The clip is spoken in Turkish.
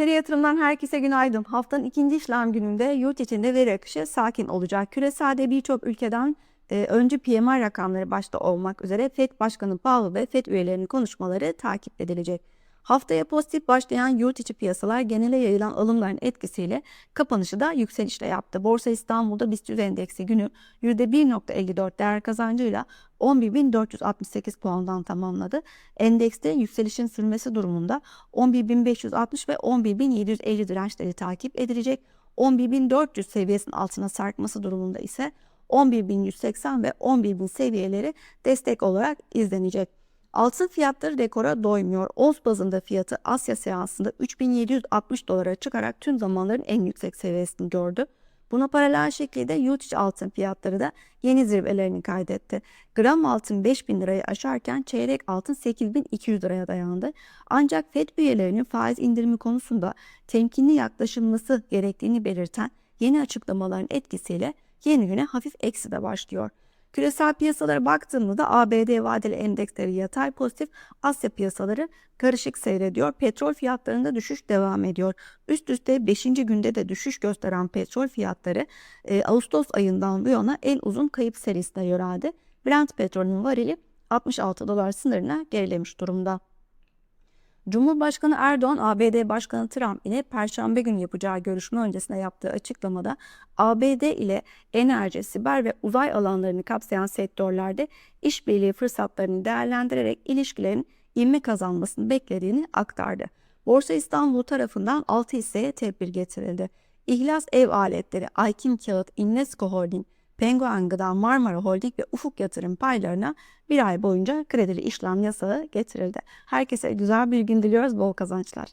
TR Yatırım'dan herkese günaydın. Haftanın ikinci işlem gününde yurt içinde veri akışı sakin olacak. Küreselde birçok ülkeden e, önce PMI rakamları başta olmak üzere FED Başkanı Powell ve FED üyelerinin konuşmaları takip edilecek. Haftaya pozitif başlayan yurt içi piyasalar genele yayılan alımların etkisiyle kapanışı da yükselişle yaptı. Borsa İstanbul'da BIST 100 endeksi günü %1.54 değer kazancıyla 11.468 puandan tamamladı. Endekste yükselişin sürmesi durumunda 11.560 ve 11.750 dirençleri takip edilecek. 11.400 seviyesinin altına sarkması durumunda ise 11.180 ve 11.000 seviyeleri destek olarak izlenecek. Altın fiyatları rekora doymuyor. Ons bazında fiyatı Asya seansında 3760 dolara çıkarak tüm zamanların en yüksek seviyesini gördü. Buna paralel şekilde yurt içi altın fiyatları da yeni zirvelerini kaydetti. Gram altın 5000 lirayı aşarken çeyrek altın 8200 liraya dayandı. Ancak FED üyelerinin faiz indirimi konusunda temkinli yaklaşılması gerektiğini belirten yeni açıklamaların etkisiyle yeni güne hafif eksi de başlıyor. Küresel piyasalara baktığımızda ABD vadeli endeksleri yatay pozitif, Asya piyasaları karışık seyrediyor. Petrol fiyatlarında düşüş devam ediyor. Üst üste 5. günde de düşüş gösteren petrol fiyatları e, Ağustos ayından bu yana en uzun kayıp serisine yöneldi. Brent petrolünün varili 66 dolar sınırına gerilemiş durumda. Cumhurbaşkanı Erdoğan, ABD Başkanı Trump ile Perşembe günü yapacağı görüşme öncesinde yaptığı açıklamada ABD ile enerji, siber ve uzay alanlarını kapsayan sektörlerde işbirliği fırsatlarını değerlendirerek ilişkilerin ivme kazanmasını beklediğini aktardı. Borsa İstanbul tarafından 6 hisseye tedbir getirildi. İhlas Ev Aletleri, Aykin Kağıt, Invesco Holding, Penguen Gıda, Marmara Holding ve Ufuk Yatırım paylarına bir ay boyunca kredili işlem yasağı getirildi. Herkese güzel bir gün diliyoruz, bol kazançlar.